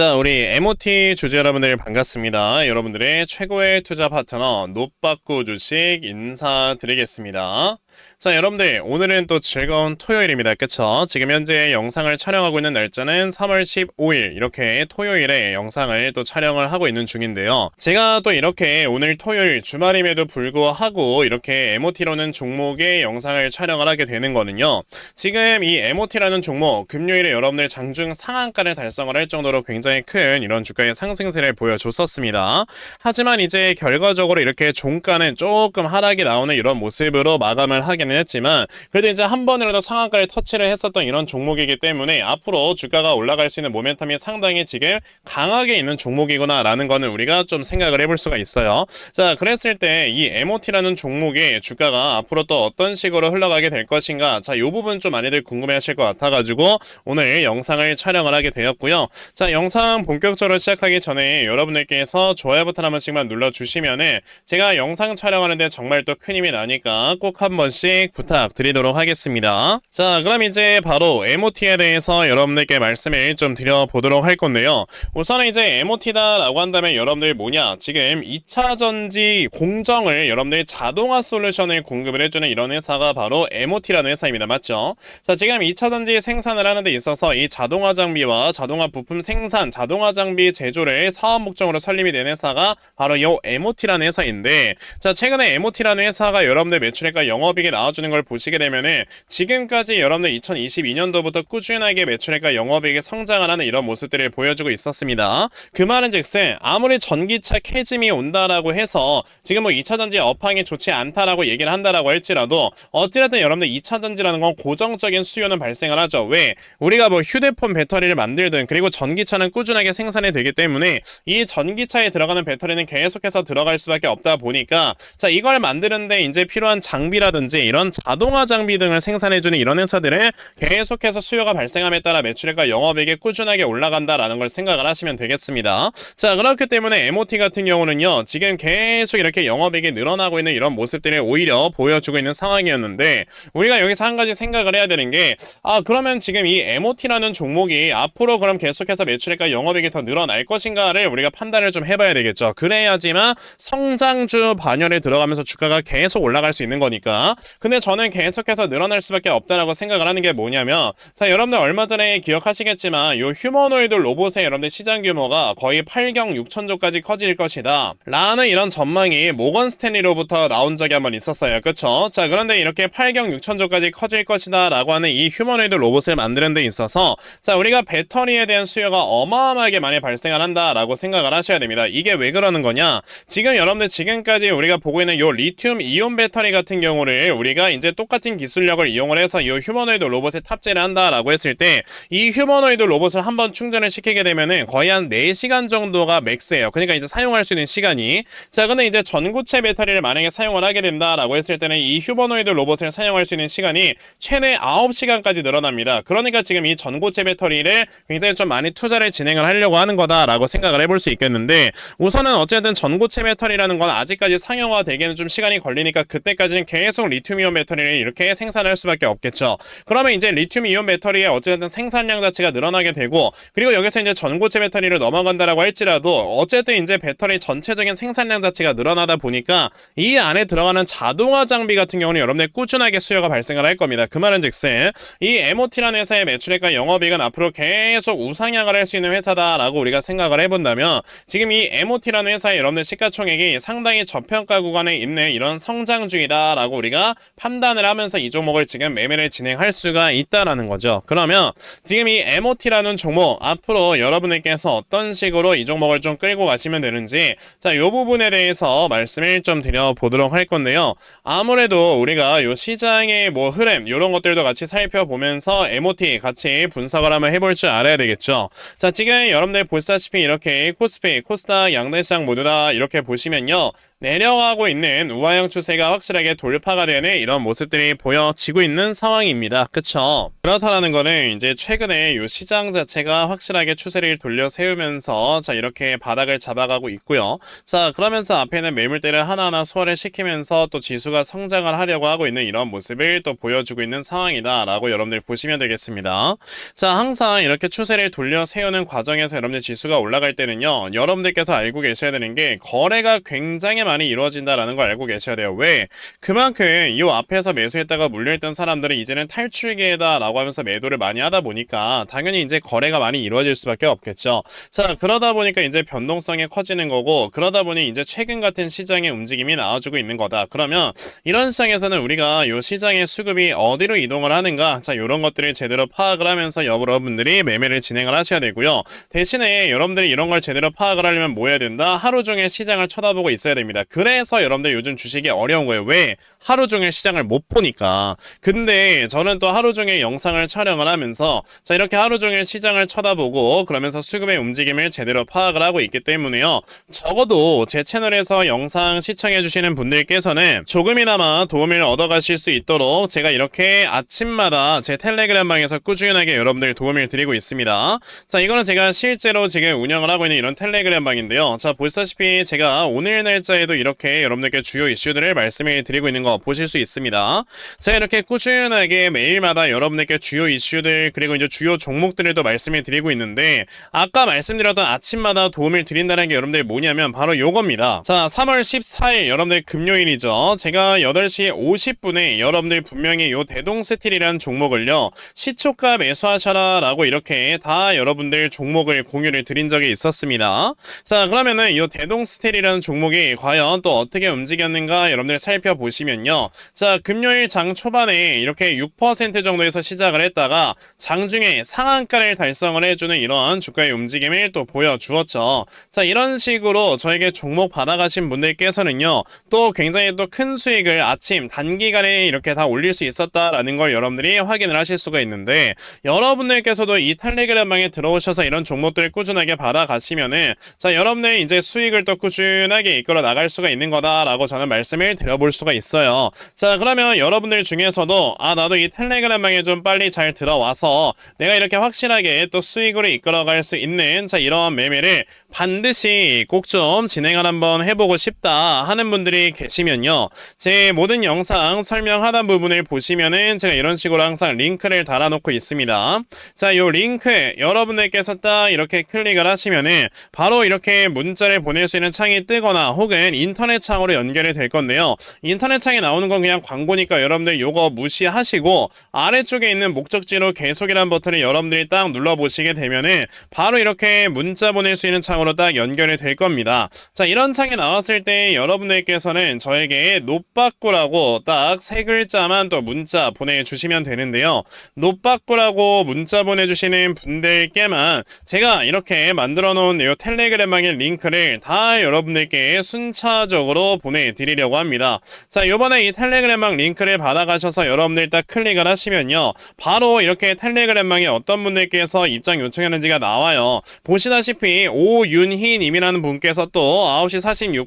자, 우리 MOT 주주 여러분들 반갑습니다. 여러분들의 최고의 투자 파트너 노빠꾸 주식 인사드리겠습니다. 자, 여러분들 오늘은 또 즐거운 토요일입니다. 그쵸? 지금 현재 영상을 촬영하고 있는 날짜는 3월 15일 이렇게 토요일에 영상을 또 촬영을 하고 있는 중인데요. 제가 또 이렇게 오늘 토요일 주말임에도 불구하고 이렇게 MOT로는 종목의 영상을 촬영을 하게 되는 거는요. 지금 이 MOT라는 종목 금요일에 여러분들 장중 상한가를 달성을 할 정도로 굉장히 큰 이런 주가의 상승세를 보여줬었습니다. 하지만 이제 결과적으로 이렇게 종가는 조금 하락이 나오는 이런 모습으로 마감을 하 기는 했지만 그래도 이제 한 번이라도 상한가를 터치를 했었던 이런 종목이기 때문에 앞으로 주가가 올라갈 수 있는 모멘텀이 상당히 지금 강하게 있는 종목이구나라는 거는 우리가 좀 생각을 해볼 수가 있어요. 자, 그랬을 때 이 MOT라는 종목의 주가가 앞으로 또 어떤 식으로 흘러가게 될 것인가 자, 이 부분 좀 많이들 궁금해 하실 것 같아가지고 오늘 영상을 촬영을 하게 되었고요. 자, 영상 본격적으로 시작하기 전에 여러분들께서 좋아요 버튼 한 번씩만 눌러주시면은 제가 영상 촬영하는데 정말 또 큰 힘이 나니까 꼭 한번 씩 부탁드리도록 하겠습니다. 자, 그럼 이제 바로 MOT에 대해서 여러분들께 말씀을 좀 드려보도록 할 건데요. 우선은 이제 MOT다라고 한다면 여러분들 뭐냐? 지금 2차 전지 공정을 여러분들 자동화 솔루션을 공급을 해주는 이런 회사가 바로 MOT라는 회사입니다. 맞죠? 자, 지금 2차 전지 생산을 하는 데 있어서 이 자동화 장비와 자동화 부품 생산, 자동화 장비 제조를 사업 목적으로 설립이 된 회사가 바로 이 MOT라는 회사인데 자, 최근에 MOT라는 회사가 여러분들 매출액과 영업이 익이 나와주는 걸 보시게 되면은 지금까지 여러분들 2022년도부터 꾸준하게 매출액과 영업이익이 성장을 하는 이런 모습들을 보여주고 있었습니다. 그 말은 즉슨 아무리 전기차 캐즘이 온다라고 해서 지금 뭐 2차 전지 업황이 좋지 않다라고 얘기를 한다라고 할지라도 어찌됐든 여러분들 2차 전지라는 건 고정적인 수요는 발생을 하죠. 왜? 우리가 뭐 휴대폰 배터리를 만들든 그리고 전기차는 꾸준하게 생산이 되기 때문에 이 전기차에 들어가는 배터리는 계속해서 들어갈 수밖에 없다 보니까 자 이걸 만드는데 이제 필요한 장비라든지 이런 자동화 장비 등을 생산해주는 이런 회사들은 계속해서 수요가 발생함에 따라 매출액과 영업이익이 꾸준하게 올라간다라는 걸 생각을 하시면 되겠습니다. 자 그렇기 때문에 MOT 같은 경우는요 지금 계속 이렇게 영업이익이 늘어나고 있는 이런 모습들을 오히려 보여주고 있는 상황이었는데 우리가 여기서 한 가지 생각을 해야 되는 게 아 그러면 지금 이 MOT라는 종목이 앞으로 그럼 계속해서 매출액과 영업이익이 더 늘어날 것인가를 우리가 판단을 좀 해봐야 되겠죠. 그래야지만 성장주 반열에 들어가면서 주가가 계속 올라갈 수 있는 거니까. 근데 저는 계속해서 늘어날 수밖에 없다라고 생각을 하는 게 뭐냐면 자 여러분들 얼마 전에 기억하시겠지만 요 휴머노이드 로봇의 여러분들 시장 규모가 거의 8경 6천조까지 커질 것이다. 라는 이런 전망이 모건 스탠리로부터 나온 적이 한번 있었어요. 그쵸? 자 그런데 이렇게 8경 6천조까지 커질 것이다 라고 하는 이 휴머노이드 로봇을 만드는 데 있어서 자 우리가 배터리에 대한 수요가 어마어마하게 많이 발생을 한다라고 생각을 하셔야 됩니다. 이게 왜 그러는 거냐? 지금 여러분들 지금까지 우리가 보고 있는 요 리튬 이온 배터리 같은 경우를 우리가 이제 똑같은 기술력을 이용을 해서 이 휴머노이드 로봇에 탑재를 한다라고 했을 때 이 휴머노이드 로봇을 한번 충전을 시키게 되면은 거의 한 4시간 정도가 맥스예요. 그러니까 이제 사용할 수 있는 시간이 자 근데 이제 전고체 배터리를 만약에 사용을 하게 된다라고 했을 때는 이 휴머노이드 로봇을 사용할 수 있는 시간이 최대 9시간까지 늘어납니다. 그러니까 지금 이 전고체 배터리를 굉장히 좀 많이 투자를 진행을 하려고 하는 거다라고 생각을 해볼 수 있겠는데 우선은 어쨌든 전고체 배터리라는 건 아직까지 상용화 되기에는 좀 시간이 걸리니까 그때까지는 계속 리튬 이온 배터리를 이렇게 생산할 수밖에 없겠죠. 그러면 이제 리튬 이온 배터리의 어쨌든 생산량 자체가 늘어나게 되고 그리고 여기서 이제 전고체 배터리를 넘어간다라고 할지라도 어쨌든 이제 배터리 전체적인 생산량 자체가 늘어나다 보니까 이 안에 들어가는 자동화 장비 같은 경우는 여러분들 꾸준하게 수요가 발생을 할 겁니다. 그 말은 즉슨 이 MOT라는 회사의 매출액과 영업이익은 앞으로 계속 우상향을 할 수 있는 회사다라고 우리가 생각을 해본다면 지금 이 MOT라는 회사의 여러분들 시가총액이 상당히 저평가 구간에 있는 이런 성장주이다라고 우리가 판단을 하면서 이 종목을 지금 매매를 진행할 수가 있다라는 거죠. 그러면 지금 이 MOT라는 종목 앞으로 여러분들께서 어떤 식으로 이 종목을 좀 끌고 가시면 되는지 자, 요 부분에 대해서 말씀을 좀 드려보도록 할 건데요. 아무래도 우리가 요 시장의 뭐 흐름 요런 것들도 같이 살펴보면서 MOT 같이 분석을 한번 해볼 줄 알아야 되겠죠. 자, 지금 여러분들 보시다시피 이렇게 코스피, 코스닥, 양대시장 모두 다 이렇게 보시면요. 내려가고 있는 우하형 추세가 확실하게 돌파가 되는 이런 모습들이 보여지고 있는 상황입니다. 그쵸? 그렇다라는 거는 이제 최근에 이 시장 자체가 확실하게 추세를 돌려 세우면서 자 이렇게 바닥을 잡아가고 있고요. 자 그러면서 앞에는 매물대를 하나하나 소화를 시키면서 또 지수가 성장을 하려고 하고 있는 이런 모습을 또 보여주고 있는 상황이다 라고 여러분들 보시면 되겠습니다. 자 항상 이렇게 추세를 돌려 세우는 과정에서 여러분들 지수가 올라갈 때는요. 여러분들께서 알고 계셔야 되는 게 거래가 굉장히 많이 이루어진다라는 걸 알고 계셔야 돼요. 왜? 그만큼 이 앞에서 매수했다가 물려있던 사람들은 이제는 탈출기에다라고 하면서 매도를 많이 하다 보니까 당연히 이제 거래가 많이 이루어질 수밖에 없겠죠. 자 그러다 보니까 이제 변동성이 커지는 거고 그러다 보니 이제 최근 같은 시장의 움직임이 나와주고 있는 거다. 그러면 이런 시장에서는 우리가 이 시장의 수급이 어디로 이동을 하는가 자 이런 것들을 제대로 파악을 하면서 여러분들이 매매를 진행을 하셔야 되고요. 대신에 여러분들이 이런 걸 제대로 파악을 하려면 뭐 해야 된다? 하루 종일 시장을 쳐다보고 있어야 됩니다. 그래서 여러분들 요즘 주식이 어려운 거예요. 왜? 하루 종일 시장을 못 보니까. 근데 저는 또 하루 종일 영상을 촬영을 하면서 자 이렇게 하루 종일 시장을 쳐다보고 그러면서 수급의 움직임을 제대로 파악을 하고 있기 때문에요. 적어도 제 채널에서 영상 시청해 주시는 분들께서는 조금이나마 도움을 얻어가실 수 있도록 제가 이렇게 아침마다 제 텔레그램 방에서 꾸준하게 여러분들 도움을 드리고 있습니다. 자 이거는 제가 실제로 지금 운영을 하고 있는 이런 텔레그램 방인데요. 자 보시다시피 제가 오늘 날짜에도 이렇게 여러분들께 주요 이슈들을 말씀을 드리고 있는 거 보실 수 있습니다. 제가 이렇게 꾸준하게 매일마다 여러분들께 주요 이슈들 그리고 이제 주요 종목들을 또 말씀을 드리고 있는데 아까 말씀드렸던 아침마다 도움을 드린다는 게 여러분들 뭐냐면 바로 요겁니다. 자 3월 14일 여러분들 금요일이죠. 제가 8시 50분에 여러분들 분명히 요 대동스틸이라는 종목을요 시초가 매수하셔라 라고 이렇게 다 여러분들 종목을 공유를 드린 적이 있었습니다. 자 그러면은 이 대동스틸이라는 종목이 과연 또 어떻게 움직였는가 여러분들 살펴보시면요. 자 금요일 장 초반에 이렇게 6% 정도에서 시작을 했다가 장중에 상한가를 달성을 해주는 이런 주가의 움직임을 또 보여주었죠. 자 이런 식으로 저에게 종목 받아가신 분들께서는요 또 굉장히 또 큰 수익을 아침 단기간에 이렇게 다 올릴 수 있었다라는 걸 여러분들이 확인을 하실 수가 있는데 여러분들께서도 이 텔레그램방에 들어오셔서 이런 종목들을 꾸준하게 받아가시면은 자 여러분들 이제 수익을 또 꾸준하게 이끌어 나갈 수가 있는 거다라고 저는 말씀을 드려볼 수가 있어요. 자 그러면 여러분들 중에서도 아 나도 이 텔레그램방에 좀 빨리 잘 들어와서 내가 이렇게 확실하게 또 수익으로 이끌어갈 수 있는 자 이러한 매매를 반드시 꼭 좀 진행을 한번 해보고 싶다 하는 분들이 계시면요. 제 모든 영상 설명 하단 부분을 보시면은 제가 이런 식으로 항상 링크를 달아놓고 있습니다. 자, 요 링크 여러분들께서 딱 이렇게 클릭을 하시면은 바로 이렇게 문자를 보낼 수 있는 창이 뜨거나 혹은 인터넷 창으로 연결이 될 건데요. 인터넷 창에 나오는 건 그냥 광고니까 여러분들 요거 무시하시고 아래쪽에 있는 목적지로 계속이란 버튼을 여러분들이 딱 눌러보시게 되면은 바로 이렇게 문자 보낼 수 있는 창으로 딱 연결이 될 겁니다. 자, 이런 창이 나왔을 때 여러분들께서는 저에게 노빠꾸라고 딱 세 글자만 또 문자 보내주시면 되는데요. 노빠꾸라고 문자 보내주시는 분들께만 제가 이렇게 만들어 놓은 이 텔레그램방의 링크를 다 여러분들께 순차 적으로 보내드리려고 합니다. 자, 요번에 이 텔레그램방 링크를 받아가셔서 여러분들 딱 클릭을 하시면요. 바로 이렇게 텔레그램방에 어떤 분들께서 입장 요청했는지가 나와요. 보시다시피 오윤희 님이라는 분께서 또 9시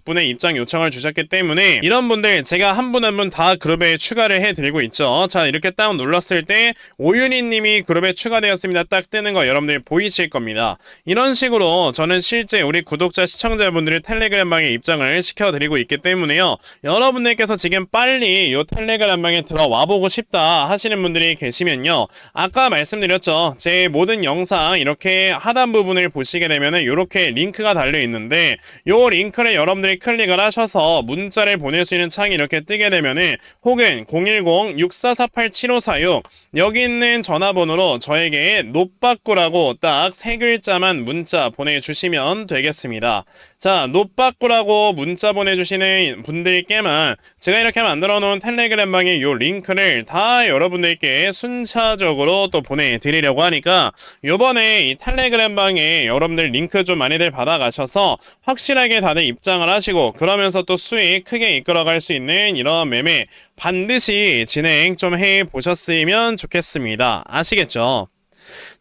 46분에 입장 요청을 주셨기 때문에 이런 분들 제가 한 분 한 분 다 그룹에 추가를 해드리고 있죠. 자, 이렇게 딱 눌렀을 때 오윤희 님이 그룹에 추가되었습니다. 딱 뜨는 거 여러분들 보이실 겁니다. 이런 식으로 저는 실제 우리 구독자 시청자분들의 텔레그램방에 입장을 시켜드리고 있기 때문에요. 여러분들께서 지금 빨리 이 텔레그램방에 들어와 보고 싶다 하시는 분들이 계시면요. 아까 말씀드렸죠. 제 모든 영상 이렇게 하단 부분을 보시게 되면은 이렇게 링크가 달려 있는데 요 링크를 여러분들이 클릭을 하셔서 문자를 보낼 수 있는 창이 이렇게 뜨게 되면은 혹은 010-6448-7546 여기 있는 전화번호로 저에게 노빠꾸라고 딱 세 글자만 문자 보내주시면 되겠습니다. 자, 노빠꾸라고 문자 보내주시는 분들께만 제가 이렇게 만들어 놓은 텔레그램방의 요 링크를 다 여러분들께 순차적으로 또 보내드리려고 하니까 요번에 이 텔레그램방에 여러분들 링크 좀 많이들 받아가셔서 확실하게 다들 입장을 하시고 그러면서 또 수익 크게 이끌어갈 수 있는 이런 매매 반드시 진행 좀 해 보셨으면 좋겠습니다. 아시겠죠?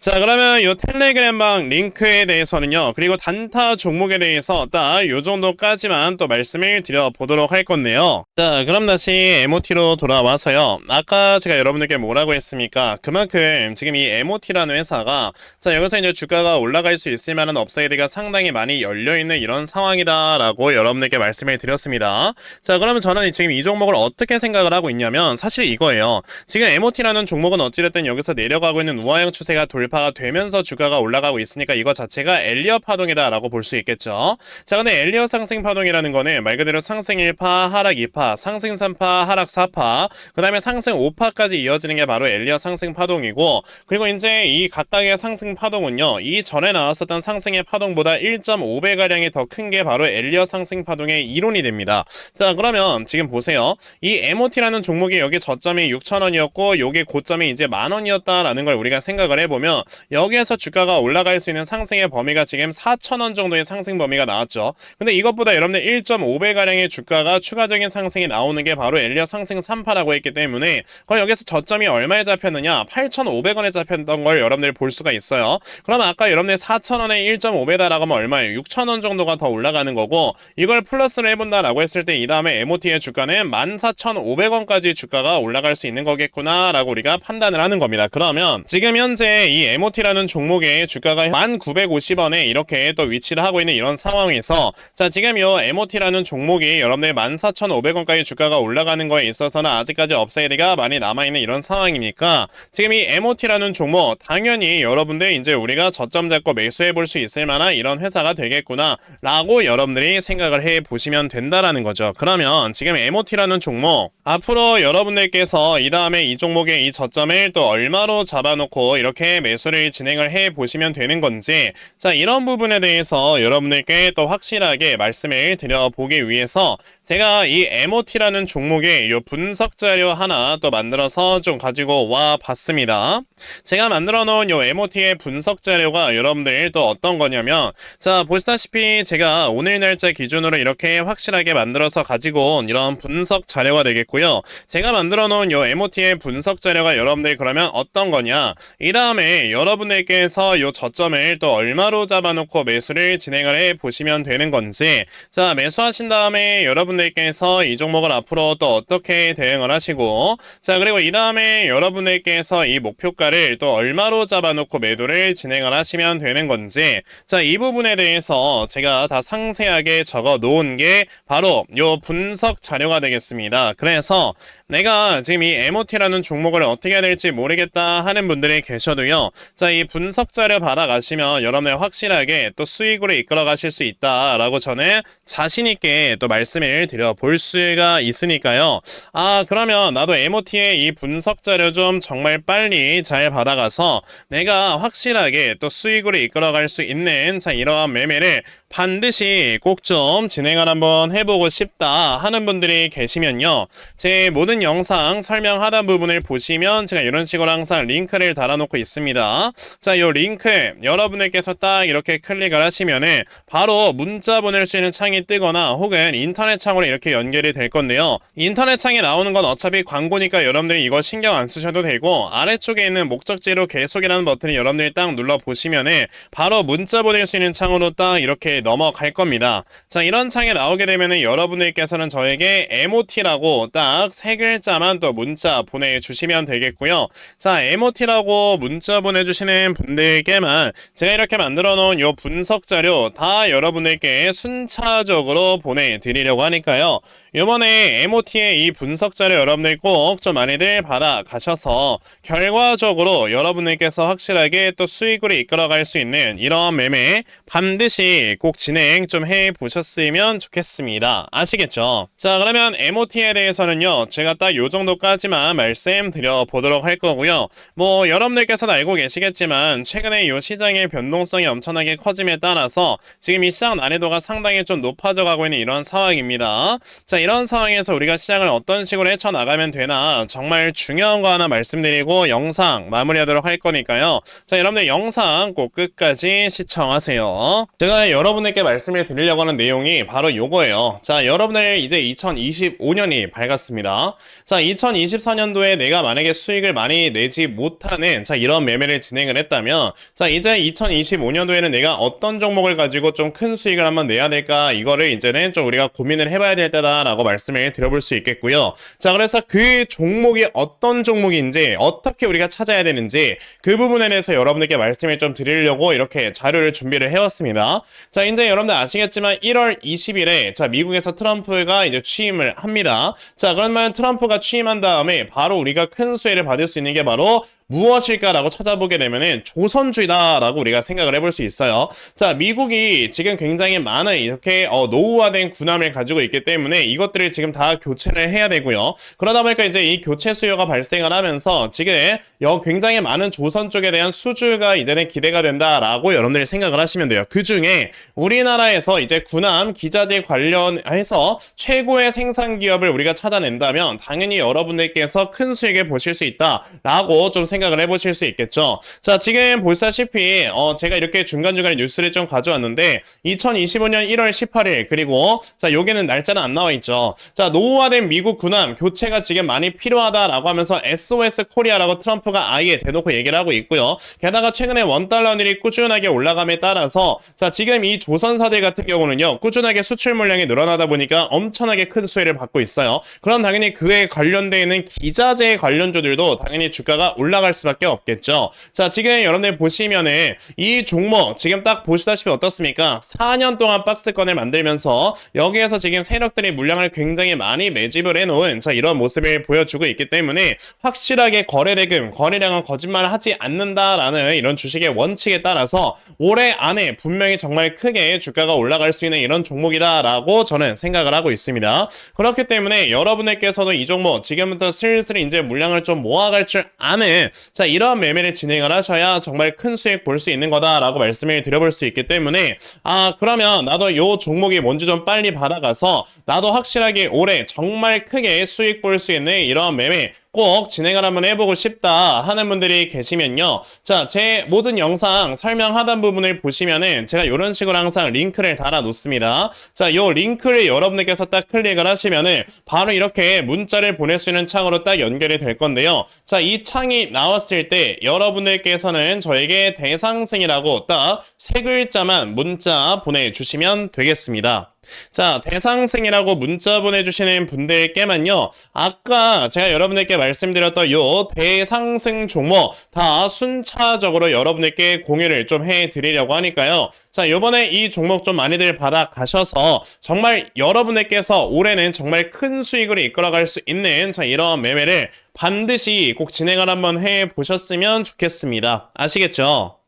자, 그러면 이 텔레그램방 링크에 대해서는요, 그리고 단타 종목에 대해서 딱 요 정도까지만 또 말씀을 드려보도록 할 건데요. 자, 그럼 다시 MOT로 돌아와서요. 아까 제가 여러분들께 뭐라고 했습니까? 그만큼 지금 이 MOT라는 회사가 자, 여기서 이제 주가가 올라갈 수 있을 만한 업사이드가 상당히 많이 열려있는 이런 상황이다 라고 여러분들께 말씀을 드렸습니다. 자, 그러면 저는 지금 이 종목을 어떻게 생각을 하고 있냐면 사실 이거예요. 지금 MOT라는 종목은 어찌됐든 여기서 내려가고 있는 우하형 추세가 돌파 가 되면서 주가가 올라가고 있으니까 이거 자체가 엘리어 파동이다라고 볼 수 있겠죠. 자, 근데 엘리어 상승 파동이라는 거는 말 그대로 상승 1파, 하락 2파, 상승 3파, 하락 4파, 그 다음에 상승 5파까지 이어지는 게 바로 엘리어 상승 파동이고, 그리고 이제 이 각각의 상승 파동은요, 이 전에 나왔었던 상승의 파동보다 1.5배가량이 더 큰 게 바로 엘리어 상승 파동의 이론이 됩니다. 자, 그러면 지금 보세요. 이 MOT라는 종목이 여기 저점이 6,000원이었고, 요게 고점이 이제 만원이었다라는 걸 우리가 생각을 해보면, 여기에서 주가가 올라갈 수 있는 상승의 범위가 지금 4,000원 정도의 상승 범위가 나왔죠. 근데 이것보다 여러분들 1.5배가량의 주가가 추가적인 상승이 나오는 게 바로 엘리어 상승 3파라고 했기 때문에, 거의 여기서 저점이 얼마에 잡혔느냐? 8,500원에 잡혔던 걸 여러분들 볼 수가 있어요. 그러면 아까 여러분들 4,000원에 1.5배다라고 하면 얼마예요? 6,000원 정도가 더 올라가는 거고, 이걸 플러스를 해본다라고 했을 때 이 다음에 MOT의 주가는 14,500원까지 주가가 올라갈 수 있는 거겠구나라고 우리가 판단을 하는 겁니다. 그러면 지금 현재 이 MOT라는 종목의 주가가 1,950원에 이렇게 또 위치를 하고 있는 이런 상황에서 자 지금 이 MOT라는 종목이 여러분들 14,500원까지 주가가 올라가는 거에 있어서는 아직까지 업사이드가 많이 남아있는 이런 상황이니까 지금 이 MOT라는 종목 당연히 여러분들 이제 우리가 저점 잡고 매수해 볼 수 있을 만한 이런 회사가 되겠구나 라고 여러분들이 생각을 해 보시면 된다라는 거죠. 그러면 지금 MOT라는 종목 앞으로 여러분들께서 이 다음에 이 종목의 이 저점을 또 얼마로 잡아놓고 이렇게 매 수를 진행을 해 보시면 되는 건지 자 이런 부분에 대해서 여러분들께 또 확실하게 말씀을 드려보기 위해서 제가 이 MOT라는 종목의 이 분석 자료 하나 또 만들어서 좀 가지고 와 봤습니다. 제가 만들어 놓은 이 MOT의 분석 자료가 여러분들 또 어떤 거냐면 자 보시다시피 제가 오늘 날짜 기준으로 이렇게 확실하게 만들어서 가지고 온 이런 분석 자료가 되겠고요. 제가 만들어 놓은 이 MOT의 분석 자료가 여러분들 그러면 어떤 거냐 이 다음에 여러분들께서 이 저점을 또 얼마로 잡아놓고 매수를 진행을 해 보시면 되는 건지 자 매수하신 다음에 여러분들께서 이 종목을 앞으로 또 어떻게 대응을 하시고 자 그리고 이 다음에 여러분들께서 이 목표가를 또 얼마로 잡아놓고 매도를 진행을 하시면 되는 건지 자 이 부분에 대해서 제가 다 상세하게 적어 놓은 게 바로 요 분석 자료가 되겠습니다. 그래서 내가 지금 이 MOT라는 종목을 어떻게 해야 될지 모르겠다 하는 분들이 계셔도요. 자, 이 분석 자료 받아가시면 여러분의 확실하게 또 수익으로 이끌어 가실 수 있다라고 저는 자신있게 또 말씀을 드려 볼 수가 있으니까요. 아, 그러면 나도 MOT의 이 분석 자료 좀 정말 빨리 잘 받아가서 내가 확실하게 또 수익으로 이끌어 갈 수 있는 자, 이러한 매매를 반드시 꼭 좀 진행을 한번 해보고 싶다 하는 분들이 계시면요. 제 모든 영상 설명 하단 부분을 보시면 제가 이런 식으로 항상 링크를 달아놓고 있습니다. 자, 이 링크 여러분들께서 딱 이렇게 클릭을 하시면은 바로 문자 보낼 수 있는 창이 뜨거나 혹은 인터넷 창으로 이렇게 연결이 될 건데요. 인터넷 창에 나오는 건 어차피 광고니까 여러분들이 이거 신경 안 쓰셔도 되고 아래쪽에 있는 목적지로 계속이라는 버튼을 여러분들이 딱 눌러 보시면은 바로 문자 보낼 수 있는 창으로 딱 이렇게 넘어갈 겁니다. 자, 이런 창에 나오게 되면은 여러분들께서는 저에게 MOT라고 딱세 글자만 또 문자 보내주시면 되겠고요. 자, MOT라고 문자 보내주시는 분들께만 제가 이렇게 만들어 놓은 요 분석 자료 다 여러분들께 순차적으로 보내드리려고 하니까요. 이번에 MOT의 이 분석 자료 여러분들 꼭 좀 많이들 받아 가셔서 결과적으로 여러분들께서 확실하게 또 수익으로 이끌어갈 수 있는 이러한 매매 반드시 꼭 진행 좀 해 보셨으면 좋겠습니다. 아시겠죠? 자 그러면 MOT에 대해서는요 제가 딱 요 정도까지만 말씀드려 보도록 할 거고요. 뭐 여러분들께서도 알고 계시겠지만 최근에 요 시장의 변동성이 엄청나게 커짐에 따라서 지금 이 시장 난이도가 상당히 좀 높아져 가고 있는 이런 상황입니다. 자 이런 상황에서 우리가 시장을 어떤 식으로 헤쳐나가면 되나 정말 중요한 거 하나 말씀드리고 영상 마무리하도록 할 거니까요. 자, 여러분들 영상 꼭 끝까지 시청하세요. 제가 여러분에게 말씀을 드리려고 하는 내용이 바로 요거예요. 자, 여러분들 이제 2025년이 밝았습니다. 자, 2024년도에 내가 만약에 수익을 많이 내지 못하는 자, 이런 매매를 진행을 했다면 자, 이제 2025년도에는 내가 어떤 종목을 가지고 좀 큰 수익을 한번 내야 될까 이거를 이제는 좀 우리가 고민을 해봐야 될 때다 라고 말씀을 드려볼 수 있겠고요. 자, 그래서 그 종목이 어떤 종목인지 어떻게 우리가 찾아야 되는지 그 부분에 대해서 여러분들께 말씀을 좀 드리려고 이렇게 자료를 준비를 해왔습니다. 자, 이제 여러분들 아시겠지만 1월 20일에 자, 미국에서 트럼프가 이제 취임을 합니다. 자, 그러면 트럼프가 취임한 다음에 바로 우리가 큰 수혜를 받을 수 있는 게 바로 무엇일까라고 찾아보게 되면은 조선주의다라고 우리가 생각을 해볼 수 있어요. 자, 미국이 지금 굉장히 많은 이렇게 어, 노후화된 군함을 가지고 있기 때문에 이것들을 지금 다 교체를 해야 되고요. 그러다 보니까 이제 이 교체 수요가 발생을 하면서 지금 여 굉장히 많은 조선 쪽에 대한 수주가 이제는 기대가 된다라고 여러분들이 생각을 하시면 돼요. 그 중에 우리나라에서 이제 군함 기자재 관련해서 최고의 생산 기업을 우리가 찾아낸다면 당연히 여러분들께서 큰 수익을 보실 수 있다라고 좀 생각 을 해보실 수 있겠죠. 자, 지금 보시다시피 어, 제가 이렇게 중간중간에 뉴스를 좀 가져왔는데 2025년 1월 18일 그리고 자, 여기는 날짜는 안 나와 있죠. 자, 노후화된 미국 군함 교체가 지금 많이 필요하다라고 하면서 SOS 코리아라고 트럼프가 아예 대놓고 얘기를 하고 있고요. 게다가 최근에 원달러율이 꾸준하게 올라감에 따라서 자, 지금 이 조선사들 같은 경우는요. 꾸준하게 수출 물량이 늘어나다 보니까 엄청나게 큰 수혜를 받고 있어요. 그럼 당연히 그에 관련되어 있는 기자재 관련주들도 당연히 주가가 올라 갈 수밖에 없겠죠. 자, 지금 여러분들 보시면은 이 종목 지금 딱 보시다시피 어떻습니까? 4년 동안 박스권을 만들면서 여기에서 지금 세력들이 물량을 굉장히 많이 매집을 해놓은 자 이런 모습을 보여주고 있기 때문에 확실하게 거래대금, 거래량은 거짓말을 하지 않는다라는 이런 주식의 원칙에 따라서 올해 안에 분명히 정말 크게 주가가 올라갈 수 있는 이런 종목이다라고 저는 생각을 하고 있습니다. 그렇기 때문에 여러분들께서도 이 종목 지금부터 슬슬 이제 물량을 좀 모아갈 줄 아는 자 이러한 매매를 진행을 하셔야 정말 큰 수익 볼 수 있는 거다라고 말씀을 드려볼 수 있기 때문에 아 그러면 나도 요 종목이 뭔지 좀 빨리 받아가서 나도 확실하게 올해 정말 크게 수익 볼 수 있는 이러한 매매 꼭 진행을 한번 해보고 싶다 하는 분들이 계시면요. 자, 제 모든 영상 설명 하단 부분을 보시면은 제가 이런 식으로 항상 링크를 달아 놓습니다. 자, 요 링크를 여러분들께서 딱 클릭을 하시면은 바로 이렇게 문자를 보낼 수 있는 창으로 딱 연결이 될 건데요. 자, 이 창이 나왔을 때 여러분들께서는 저에게 대상생이라고 딱 세 글자만 문자 보내주시면 되겠습니다. 자, 대상생이라고 문자 보내주시는 분들께만요, 아까 제가 여러분들께 말씀드렸던 요 대상생 종목 다 순차적으로 여러분들께 공유를 좀 해드리려고 하니까요. 자, 요번에 이 종목 좀 많이들 받아 가셔서 정말 여러분들께서 올해는 정말 큰 수익을 이끌어갈 수 있는 자, 이런 매매를 반드시 꼭 진행을 한번 해 보셨으면 좋겠습니다. 아시겠죠?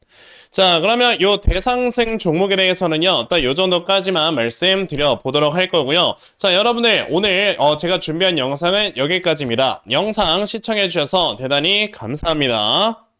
자, 그러면 요 대상생 종목에 대해서는요, 딱 요 정도까지만 말씀드려 보도록 할 거고요. 자, 여러분들, 오늘 어, 제가 준비한 영상은 여기까지입니다. 영상 시청해주셔서 대단히 감사합니다.